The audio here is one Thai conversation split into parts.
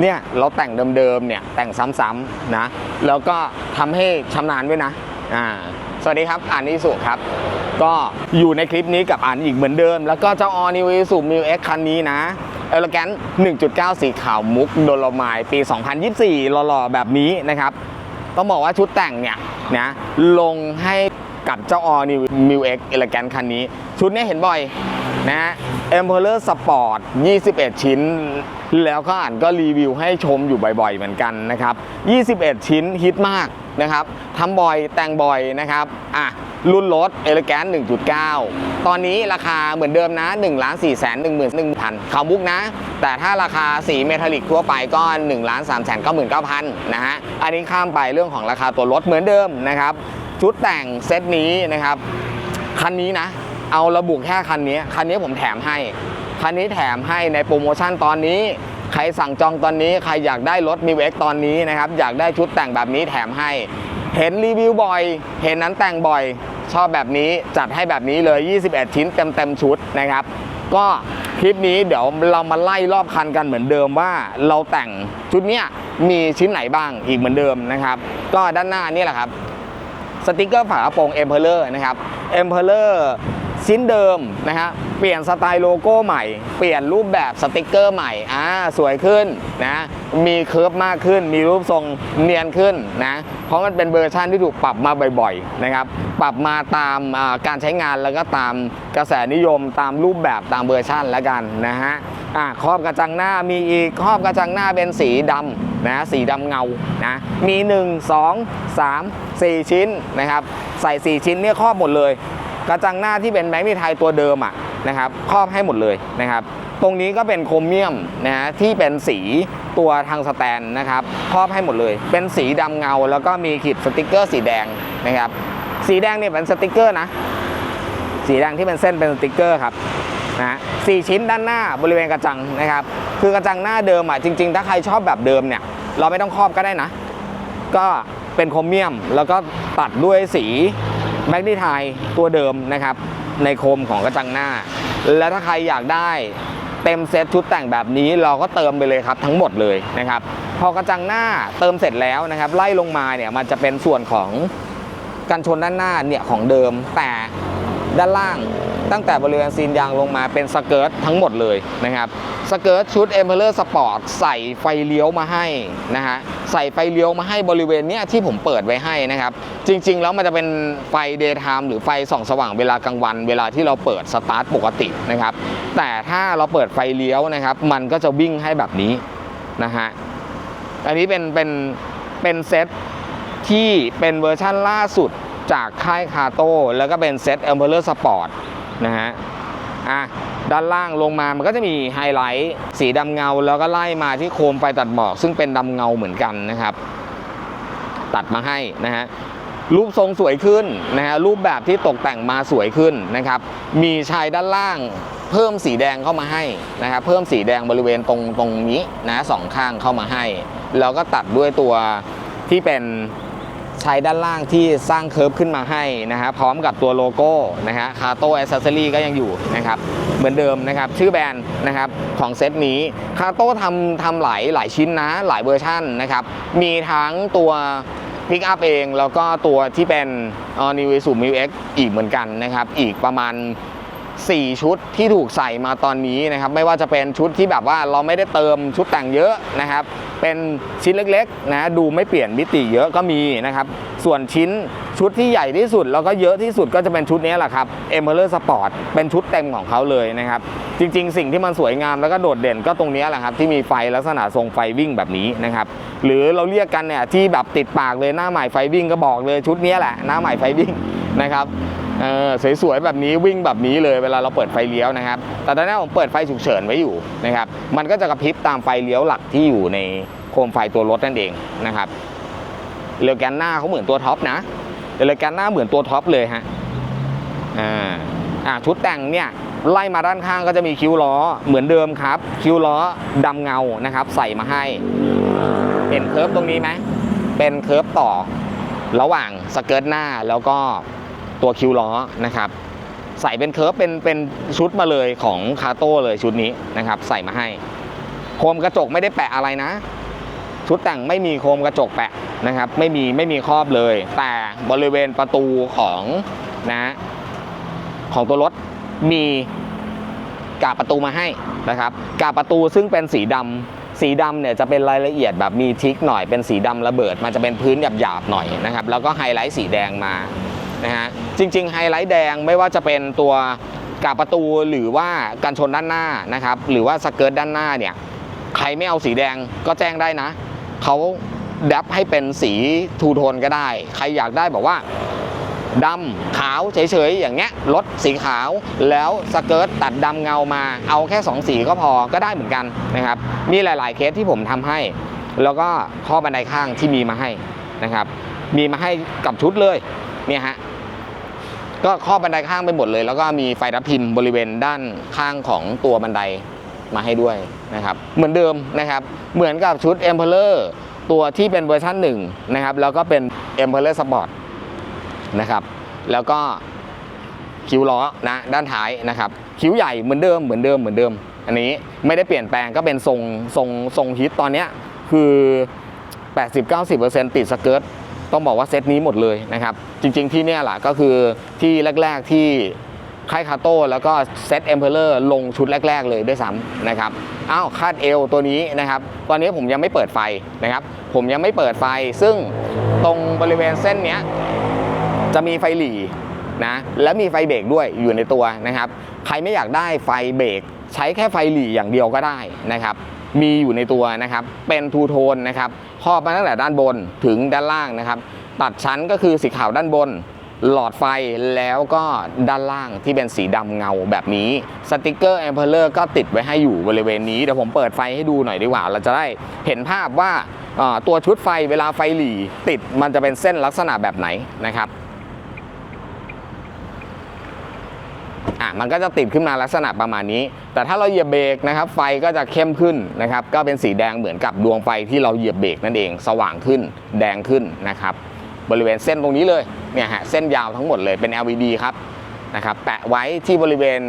เนี่ยเราแต่งเดิมๆเนี่ยแต่งซ้ำๆนะแล้วก็ทำให้ชำนาญด้วยนะอ่าสวัสดีครับอ่านนิสุครับ ก็อยู่ในคลิปนี้กับอ่านอีกเหมือนเดิม แล้วก็เจ้าออนิวิสุมิวเอ็กคันนี้นะเอลแกน1.9 สีขาวมุกโดโลไมล์ปี 2024 หล่อๆ แบบนี้นะครับ ต้องบอกว่าชุดแต่งเนี่ยนะลงให้ กับเจ้าออนิมิวเอ็กเอลแกนคันนี้ ชุดนี้เห็นบ่อยนะฮะ Emperor Sport 21 ชิ้น แล้วก็อ่านก็รีวิวให้ชมอยู่บ่อยๆ เหมือนกันนะครับ 21 ชิ้นฮิตมากนะครับทำบ่อยแต่งบ่อยนะครับอะรุ่นรถ e l e g a n t 1.9 ตอนนี้ราคาเหมือนเดิมนะ1 4 1 1 1 0 0 0ขาวมุกนะ แต่ถ้าราคาสีเมทัลลิกทั่วไปก็1 3 9 9 9 0 0นะฮะ อันนี้ข้ามไปเรื่องของราคาตัวรถเหมือนเดิมนะครับ ชุดแต่งเซตนี้นะครับ คันนี้นะ เอาระบุแค่คันนี้ คันนี้ผมแถมให้ คันนี้แถมให้ในโปรโมชั่นตอนนี้ ใครสั่งจองตอนนี้ ใครอยากได้รถมิวเอ็กตอนนี้นะครับ อยากได้ชุดแต่งแบบนี้แถมให้ เห็นรีวิวบ่อย เห็นนั้นแต่งบ่อย ชอบแบบนี้จัดให้แบบนี้เลย 21 ชิ้นเต็มเต็มๆชุดนะครับ ก็คลิปนี้เดี๋ยวเรามาไล่รอบคันกันเหมือนเดิมว่าเราแต่งชุดเนี้ยมีชิ้นไหนบ้างอีกเหมือนเดิมนะครับ ก็ด้านหน้านี่แหละครับ สติกเกอร์ฝากระโปรง e m p e r o r นะครับ e m p e r o r ชิ้นเดิมนะฮะเปลี่ยนสไตล์โลโก้ใหม่ เปลี่ยนรูปแบบสติกเกอร์ใหม่อ่าสวยขึ้นนะมีเคิร์ฟมากขึ้น มีรูปทรงเนียนขึ้นนะเพราะมันเป็นเวอร์ชันที่ถูกปรับมาบ่อยๆนะครับปรับมาตามาการใช้งานแล้วก็ตามกระแสนิยมตามรูปแบบตามเวอร์ชันแล้วกันนะฮะอ่าครอบกระจังหน้ามีอีกครอบกระจังหน้าเป็นสีดำ นะสีดำเงานะมี 1 2 3 4 ชิ้นนะครับใส่ 4 ชิ้นเนี่ยครอบหมดเลย กระจังหน้าที่เป็นแบงค์นิไทยตัวเดิมอะนะครับครอบให้หมดเลยนะครับตรงนี้ก็เป็นโครเมียมนะฮะที่เป็นสีตัวทางสแตนนะครับครอบให้หมดเลย เป็นสีดำเงา แล้วก็มีขีดสติกเกอร์สีแดงนะครับสีแดงเนี่ยเป็นสติกเกอร์นะสีแดงที่เป็นเส้นเป็นสติกเกอร์ครับ นะสี่ชิ้นด้านหน้าบริเวณกระจังนะครับ คือกระจังหน้าเดิมอะจริง ๆ ถ้าใครชอบแบบเดิมเนี่ย เราไม่ต้องครอบก็ได้นะ ก็เป็นโครเมียมแล้วก็ตัดด้วยสีแมกนีไทยตัวเดิมนะครับ ในโคมของกระจังหน้า และถ้าใครอยากได้เต็มเซตชุดแต่งแบบนี้เราก็เติมไปเลยครับทั้งหมดเลยนะครับ พอกระจังหน้าเติมเสร็จแล้วนะครับ ไล่ลงมาเนี่ยมันจะเป็นส่วนของกันชนด้านหน้าเนี่ยของเดิมแต่ด้านล่าง ตั้งแต่บริเวณซีนยางลงมาเป็นสเกิร์ตทั้งหมดเลยนะครับสเกิร์ตชุด e m p e r o r Sport ใส่ไฟเลี้ยวมาให้นะฮะใส่ไฟเลี้ยวมาให้บริเวณเนี้ยที่ผมเปิดไว้ให้นะครับ จริง ๆ แล้วมันจะเป็นไฟ daytime หรือไฟส่องสว่างเวลากลางวัน เวลาที่เราเปิดสตาร์ทปกตินะครับ แต่ถ้าเราเปิดไฟเลี้ยวนะครับ มันก็จะวิ่งให้แบบนี้นะฮะอันนี้เป็นเป็นเป็นเซตที่เป็นเวอร์ชั่นล่าสุดจากค่ายคาโต้แล้วก็เป็นเซต e m p e r o r Sport นะฮะอะด้านล่างลงมามันก็จะมีไฮไลท์สีดำเงาแล้วก็ไล่มาที่โคมไฟตัดหมอก ซึ่งเป็นดำเงาเหมือนกันนะครับ ตัดมาให้นะฮะรูปทรงสวยขึ้นนะฮะรูปแบบที่ตกแต่งมาสวยขึ้นนะครับ มีชายด้านล่างเพิ่มสีแดงเข้ามาให้นะครับเพิ่มสีแดงบริเวณตรงตรงนี้นะสองข้างเข้ามาให้ แล้วก็ตัดด้วยตัวที่เป็น ใชายด้านล่างที่สร้างเคิร์ฟขึ้นมาให้นะฮะพร้อมกับตัวโลโก้นะฮะคาโต้แอสเซสซอรี่ก็ยังอยู่นะครับเหมือนเดิมนะครับชื่อแบรนด์นะครับของเซตนี้คาโต้ทำทำหลายหลายชิ้นนะหลายเวอร์ชั่นนะครับมีทั้งตัวพิกอัพเองแล้วก็ตัวที่เป็นออนิวสุมิวเอ็กอีกเหมือนกันนะครับอีกประมาณ 4 ชุดที่ถูกใส่มาตอนนี้นะครับไม่ว่าจะเป็นชุดที่แบบว่าเราไม่ได้เติมชุดแต่งเยอะนะครับ เป็นชิ้นเล็กๆนะดูไม่เปลี่ยนมิติเยอะก็มีนะครับ ส่วนชิ้นชุดที่ใหญ่ที่สุด แล้วก็เยอะที่สุดก็จะเป็นชุดนี้แหละครับ e m e r a l Sport เป็นชุดเต็มของเขาเลยนะครับ จริงๆ สิ่งที่มันสวยงามแล้วก็โดดเด่นก็ตรงนี้แหละครับ ที่มีไฟลักษณะทรงไฟวิ่งแบบนี้นะครับ หรือเราเรียกกันเนี่ยที่แบบติดปากเลยหน้าใหม่ไฟวิ่งก็บอกเลยชุดนี้แหละหน้าใหม่ไฟวิ่งนะครับ เออสวยๆแบบนี้วิ่งแบบนี้เลยเวลาเราเปิดไฟเลี้ยวนะครับ แต่ตอนนี้ผมเปิดไฟฉุกเฉินไว้อยู่นะครับ มันก็จะกระพริบตามไฟเลี้ยวหลักที่อยู่ในโคมไฟตัวรถนั่นเองนะครับเรือแกนหน้าเขาเหมือนตัวท็อปนะเรือแกนหน้าเหมือนตัวท็อปเลยฮะอ่าอ่าชุดแต่งเนี่ยไล่มาด้านข้างก็จะมีคิ้วล้อเหมือนเดิมครับ คิ้วล้อดำเงานะครับ ใส่มาให้เห็นเคิร์ฟตรงนี้ไหมเป็นเคิร์ฟต่อระหว่างสเกิร์ตหน้าแล้วก็ ตัวคิวล้อนะครับใส่เป็นเคิร์ฟเป็นเป็นชุดมาเลยของคาโต้เลยชุดนี้นะครับใส่มาให้โคมกระจกไม่ได้แปะอะไรนะ ชุดแต่งไม่มีโคมกระจกแปะนะครับไม่มีไม่มีครอบเลย แต่บริเวณประตูของนะของตัวรถมีกาบประตูมาให้นะครับกาบประตูซึ่งเป็นสีดำสีดำเนี่ยจะเป็นรายละเอียดแบบมีทิกหน่อยเป็นสีดำระเบิด มันจะเป็นพื้นหยาบๆหน่อยนะครับแล้วก็ไฮไลท์สีแดงมา นะฮะจริงๆไฮไลท์แดงไม่ว่าจะเป็นตัวกาบประตูหรือว่ากันชนด้านหน้านะครับหรือว่าสเกิร์ตด้านหน้าเนี่ยใครไม่เอาสีแดงก็แจ้งได้นะเขาดับให้เป็นสีทูโทนก็ได้ ใครอยากได้บอกว่าดำขาวเฉยๆ อย่างเงี้ยรถสีขาวแล้วสเกิร์ตตัดดำเงามาเอาแค่ 2 สีก็พอก็ได้เหมือนกันนะครับ มีหลายๆเคสที่ผมทำให้ แล้วก็ข้อบันไดข้างที่มีมาให้นะครับ มีมาให้กับชุดเลย เนี่ยฮะก็ข้อบันไดข้างไปหมดเลย แล้วก็มีไฟรับพิมพ์บริเวณด้านข้างของตัวบันไดมาให้ด้วยนะครับ เหมือนเดิมนะครับ เหมือนกับชุด e m p e r o r ตัวที่เป็นเวอร์ชัน1นะครับ แล้วก็เป็น e m p e r o r Sport นะครับ แล้วก็คิ้วล้อนะด้านท้ายนะครับ คิ้วใหญ่เหมือนเดิมเหมือนเดิมเหมือนเดิม อันนี้ไม่ได้เปลี่ยนแปลงก็เป็นทรงทรงทรงฮิตตอนนี้คือ 80-90%ติดสเกิร์ต ต้องบอกว่าเซตนี้หมดเลยนะครับ จริงๆที่เนี่ยแหละก็คือที่แรก ๆที่ค่ายคาโต้แล้วก็เซตเอ็มเพลเลอร์ลงชุดแรก ๆ เลยด้วยซ้ำนะครับอ้าวคาดเอวตัวนี้นะครับตอนนี้ผมยังไม่เปิดไฟนะครับ ผมยังไม่เปิดไฟ ซึ่งตรงบริเวณเส้นเนี้ยจะมีไฟหลีนะและมีไฟเบรกด้วยอยู่ในตัวนะครับ ใครไม่อยากได้ไฟเบรกใช้แค่ไฟหลีอย่างเดียวก็ได้นะครับ มีอยู่ในตัวนะครับ เป็นทูโทนนะครับครอบมาตั้งแต่ด้านบนถึงด้านล่างนะครับ ตัดชั้นก็คือสีขาวด้านบน หลอดไฟแล้วก็ด้านล่างที่เป็นสีดำเงาแบบนี้สติกเกอร์แอมเพลเลอร์ก็ติดไว้ให้อยู่บริเวณนี้เดี๋ยวผมเปิดไฟให้ดูหน่อยดีกว่า เราจะได้เห็นภาพว่าอ่าตัวชุดไฟเวลาไฟหลีติดมันจะเป็นเส้นลักษณะแบบไหนนะครับ อะมันก็จะติดขึ้นมาลักษณะประมาณนี้ แต่ถ้าเราเหยียบเบรกนะครับ ไฟก็จะเข้มขึ้นนะครับ ก็เป็นสีแดงเหมือนกับดวงไฟที่เราเหยียบเบรกนั่นเอง สว่างขึ้น แดงขึ้นนะครับ บริเวณเส้นตรงนี้เลยเนี่ยฮะเส้นยาวทั้งหมดเลยเป็น LED ครับนะครับ แปะไว้ที่บริเวณ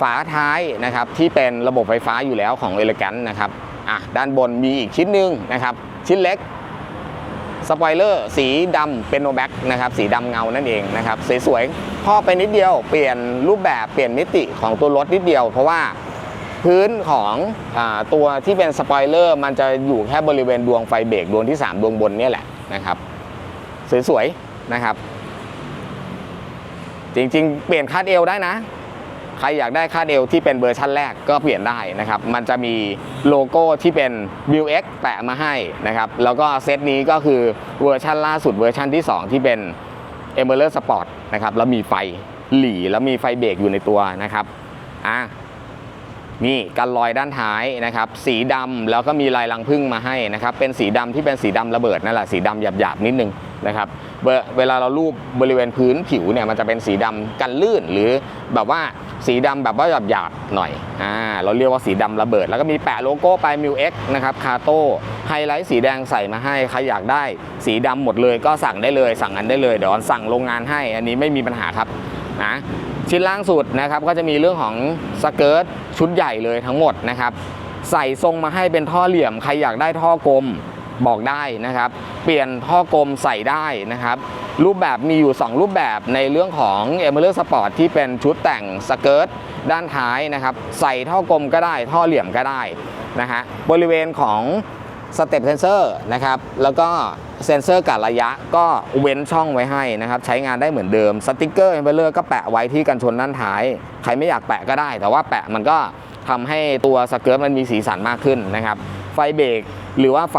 ฝาท้ายนะครับ ที่เป็นระบบไฟฟ้าอยู่แล้วของ e l e g a n t นะครับอะด้านบนมีอีกชิ้นหนึ่งนะครับ ชิ้นเล็ก สปอยเลอร์สีดำเป็นโนแบ็กนะครับสีดำเงานั่นเองนะครับสวยๆพอไปนิดเดียวเปลี่ยนรูปแบบเปลี่ยนมิติของตัวรถนิดเดียว เพราะว่าพื้นของอตัวที่เป็นสปอยเลอร์มันจะอยู่แค่บริเวณดวงไฟเบรกดวงที่ 3 ดวงบนนี่แหละนะครับสวยๆนะครับ จริงๆ เปลี่ยนคาดเอวได้นะ ใครอยากได้คาดเอวที่เป็นเวอร์ชันแรกก็เปลี่ยนได้นะครับ มันจะมีโลโก้ที่เป็น v i e X แปะมาให้นะครับ แล้วก็เซตนี้ก็คือเวอร์ชันล่าสุดเวอร์ชันที่ 2 ที่เป็น e m e r a l Sport นะครับ แล้วมีไฟหลีแล้วมีไฟเบรกอยู่ในตัวนะครับ อะนี่กันรอยด้านท้ายนะครับ สีดำแล้วก็มีลายรังผึ้งมาให้นะครับ เป็นสีดำที่เป็นสีดำระเบิดนั่นแหละสีดำหยาบๆนิดนึง นะครับเวเวลาเราลูบบริเวณพื้นผิวเนี่ยมันจะเป็นสีดำกันลื่นหรือแบบว่าสีดำแบบว่าหยาบๆหน่อยอ่าเราเรียกว่าสีดำระเบิด แล้วก็มีแปะโลโก้ไปมิวเอ็กนะครับคาโต้ไฮไลท์สีแดงใส่มาให้ใครอยากได้สีดำหมดเลยก็สั่งได้เลย สั่งกันได้เลยเดี๋ยวสั่งโรงงานให้ อันนี้ไม่มีปัญหาครับนะชิ้นล่างสุดนะครับก็จะมีเรื่องของสเกิร์ตชุดใหญ่เลยทั้งหมดนะครับใส่ทรงมาให้เป็นท่อเหลี่ยมใครอยากได้ท่อกลม บอกได้นะครับ เปลี่ยนท่อกลมใส่ได้นะครับ รูปแบบมีอยู่ 2 รูปแบบในเรื่องของ e m e r a l Sport ที่เป็นชุดแต่งสเกิร์ตด้านท้ายนะครับ ใส่ท่อกลมก็ได้ ท่อเหลี่ยมก็ได้นะฮะบริเวณของสเต็ปเซนเซอร์นะครับแล้วก็เซนเซอร์กัดระยะก็เว้นช่องไว้ให้นะครับใช้งานได้เหมือนเดิมสติกเกอร์เอมเบอร์ก็แปะไว้ที่กันชนด้านท้าย ใครไม่อยากแปะก็ได้ แต่ว่าแปะมันก็ทำให้ตัวสเกิร์ตมันมีสีสันมากขึ้นนะครับ ฟเบรกหรือว่าไฟ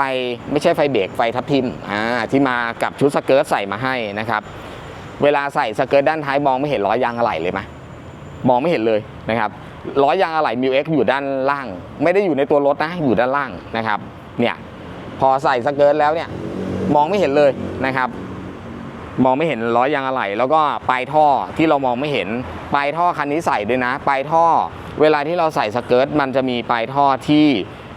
ไม่ใช่ไฟเบรกไฟทับทิมอ่าที่มากับชุดสเกิร์ตใส่มาให้นะครับ เวลาใส่สเกิร์ตด้านท้ายมองไม่เห็นล้อยางอะไหล่เลยไหมมองไม่เห็นเลยนะครับล้อยางอะไหล่มิวเอ็กอยู่ด้านล่าง ไม่ได้อยู่ในตัวรถนะอยู่ด้านล่างนะครับเนี่ยพอใส่สเกิร์ตแล้วเนี่ยมองไม่เห็นเลยนะครับมองไม่เห็นล้อยางอะไหล่แล้วก็ปลายท่อที่เรามองไม่เห็นปลายท่อคันนี้ใส่ด้วยนะ ปลายท่อ เวลาที่เราใส่สเกิร์ตมันจะมีปลายท่อที่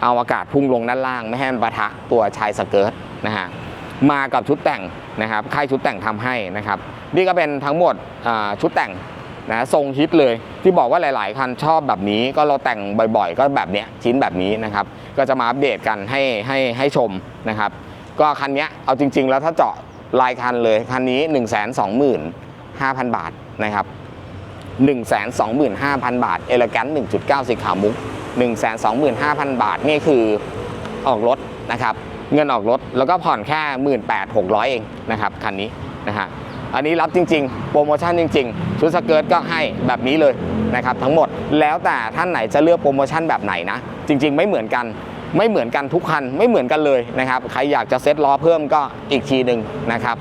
เอาอากาศพุ่งลงด้านล่าง ไม่ให้มันปะทะตัวชายสเกิร์ตนะฮะมากับชุดแต่งนะครับค่ายชุดแต่งทำให้นะครับนี่ก็เป็นทั้งหมดชุดแต่งนะทรงฮิตเลยที่บอกว่าหลาย ๆ คันชอบแบบนี้ก็เราแต่งบ่อย ๆ ก็แบบเนี้ยชิ้นแบบนี้นะครับก็จะมาอัปเดตกันให้ให้ให้ชมนะครับ ก็คันนี้เอาจริง ๆ แล้วถ้าเจาะลายคันเลยคันนี้ 1 2 5 0 0 0 บาทนะครับ 125,000 บาทเอลแกน1.9 สีขาวมุก 125,000 บาทนี่คือออกรถนะครับเงินออกรถแล้วก็ผ่อนแค่ 18,600 เองนะครับคันนี้นะฮะอันนี้รับจริง ๆ โปรโมชั่นจริง ๆ ชุดสเกิร์ตก็ให้แบบนี้เลยนะครับทั้งหมดแล้วแต่ท่านไหนจะเลือกโปรโมชั่นแบบไหนนะ จริง ๆ ไม่เหมือนกันไม่เหมือนกันทุกคันไม่เหมือนกันเลยนะครับใครอยากจะเซ็ตล้อเพิ่มก็อีกทีหนึ่งนะครับ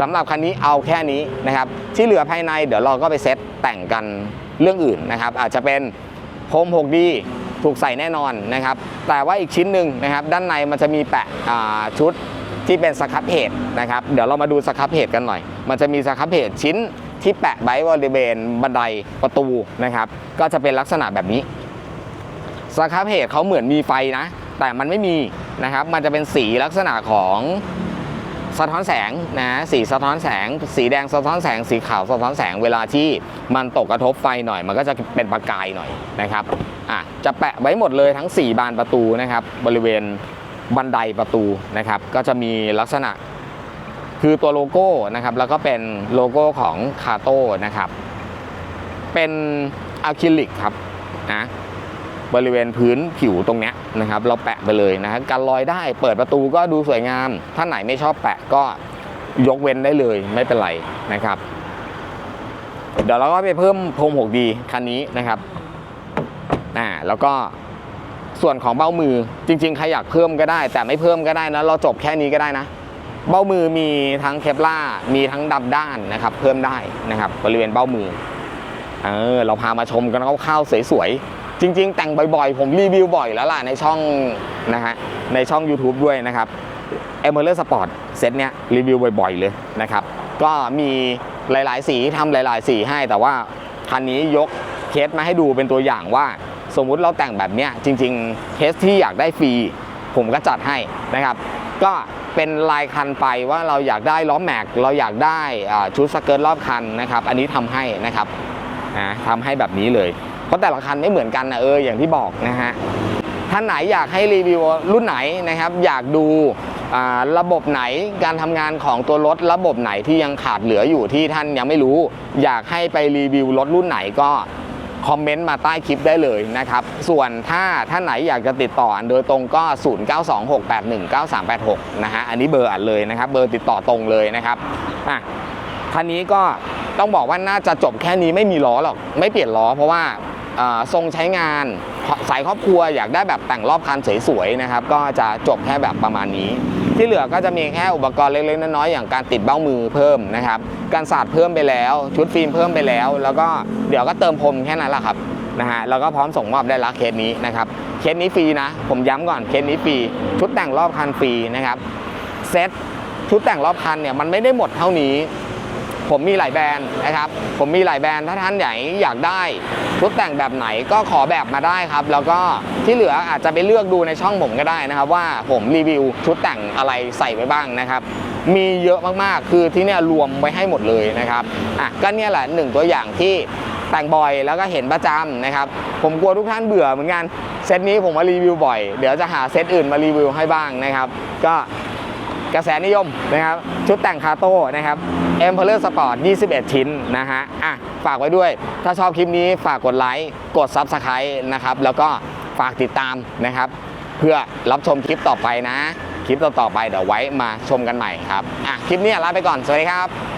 สำหรับคันนี้เอาแค่นี้นะครับที่เหลือภายในเดี๋ยวเราก็ไปเซ็ตแต่งกันเรื่องอื่นนะครับอาจจะเป็นโฮม 6D ถูกใส่แน่นอนนะครับ แต่ว่าอีกชิ้นหนึ่งนะครับ ด้านในมันจะมีแปะชุดที่เป็นสครับเพจนะครับ เดี๋ยวเรามาดูสครับเพจกันหน่อย มันจะมีสครับเพจชิ้นที่แปะไว้บริเวณบันไดประตูนะครับ ก็จะเป็นลักษณะแบบนี้สครับเพจเขาเหมือนมีไฟนะ แต่มันไม่มีนะครับ มันจะเป็นสีลักษณะของ สะท้อนแสงนะสีสะท้อนแสง สีแดงสะท้อนแสง สีขาวสะท้อนแสงเวลาที่มันตกกระทบไฟหน่อย มันก็จะเป็นประกายหน่อยนะครับอะจะแปะไว้หมดเลยทั้ง 4 บานประตูนะครับบริเวณบันไดประตูนะครับ ก็จะมีลักษณะคือตัวโลโก้นะครับแล้วก็เป็นโลโก้ของคาโต้นะครับ เป็นอะคริลิกครับนะ บริเวณพื้นผิวตรงเนี้ยนะครับ เราแปะไปเลยนะครับกันรอยได้เปิดประตูก็ดูสวยงาม ถ้าไหนไม่ชอบแปะก็ยกเว้นได้เลยไม่เป็นไรนะครับ เดี๋ยวเราก็ไปเพิ่มพรม 6D คันนี้นะครับอ่าแล้วก็ส่วนของเบ้ามือจริงๆใครอยากเพิ่มก็ได้ แต่ไม่เพิ่มก็ได้นะเราจบแค่นี้ก็ได้นะ เบ้ามือมีทั้งเคปล่ามีทั้งดำด้านนะครับ เพิ่มได้นะครับ บริเวณเบ้ามือเออเราพามาชมกันคร่าวๆสวยๆ จริง ๆ แต่งบ่อยๆ ผมรีวิวบ่อยแล้วล่ะในช่องนะฮะในช่อง YouTube ด้วยนะครับ e m e r a l Sport เซตเนี้ยรีวิวบ่อยๆ เลยนะครับ ก็มีหลายๆ สีทำหลาย ๆ สีให้ แต่ว่าคันนี้ยกเคสมาให้ดูเป็นตัวอย่างว่า สมมุติเราแต่งแบบเนี้ยจริง ๆ เคสที่อยากได้ฟรีผมก็จัดให้นะครับ ก็เป็นลายคันไปว่าเราอยากได้ล้อแม็ก เราอยากได้ชุดสเกิร์ตรอบคันนะครับ อันนี้ทำให้นะครับนะทำให้แบบนี้เลย ราะแต่ละคันไม่เหมือนกันนะเอออย่างที่บอกนะฮะท่านไหนอยากให้รีวิวรุ่นไหนนะครับ อยากดูระบบไหนการทำงานของตัวรถระบบไหนที่ยังขาดเหลืออยู่ที่ท่านยังไม่รู้ อยากให้ไปรีวิวรถรุ่นไหนก็คอมเมนต์มาใต้คลิปได้เลยนะครับ ส่วนถ้าท่านไหนอยากจะติดต่ออันโดยตรงก็ 0926819386 นะฮะ อันนี้เบอร์อันเลยนะครับ เบอร์ติดต่อตรงเลยนะครับ อะคันนี้ก็ต้องบอกว่าน่าจะจบแค่นี้ไม่มีล้อหรอก ไม่เปลี่ยนล้อเพราะว่า ทรงใช้งานสายครอบครัวอยากได้แบบแต่งรอบคันสวยๆนะครับ ก็จะจบแค่แบบประมาณนี้ ที่เหลือก็จะมีแค่อุปกรณ์เล็กๆน้อยๆอย่างการติดเบ้ามือเพิ่มนะครับการสาดเพิ่มไปแล้ว ชุดฟิล์มเพิ่มไปแล้ว แล้วก็เดี๋ยวก็เติมพรมแค่นั้นแหละครับนะฮะแล้วก็พร้อมส่งมอบได้ละเคสนี้นะครับเคสนี้ฟรีนะ ผมย้ำก่อนเคสนี้ฟรีชุดแต่งรอบคันฟรีนะครับเซ็ตชุดแต่งรอบคันเนี่ยมันไม่ได้หมดเท่านี้ ผมมีหลายแบรนด์นะครับ ผมมีหลายแบรนด์ถ้าท่านไหนอยากได้ชุดแต่งแบบไหนก็ขอแบบมาได้ครับ แล้วก็ที่เหลืออาจจะไปเลือกดูในช่องผมก็ได้นะครับ ว่าผมรีวิวชุดแต่งอะไรใส่ไว้บ้างนะครับมีเยอะมากๆ คือที่เนี่ยรวมไว้ให้หมดเลยนะครับอะก็เนี่ยแหละหนึ่งตัวอย่างที่แต่งบ่อยแล้วก็เห็นประจำนะครับ ผมกลัวทุกท่านเบื่อเหมือนกันเซตนี้ผมมารีวิวบ่อย เดี๋ยวจะหาเซตอื่นมารีวิวให้บ้างนะครับ ก็กระแสนิยมนะครับ ชุดแต่งคาโต้นะครับ e m p e r o r Sport 21 ชิ้นนะฮะอะฝากไว้ด้วย ถ้าชอบคลิปนี้ฝากกดไลค์กด Subscribe นะครับ แล้วก็ฝากติดตามนะครับ เพื่อรับชมคลิปต่อไปนะ คลิปต่อๆไปเดี๋ยวไว้มาชมกันใหม่ครับอะคลิปนี้ลาไปก่อน สวัสดีครับ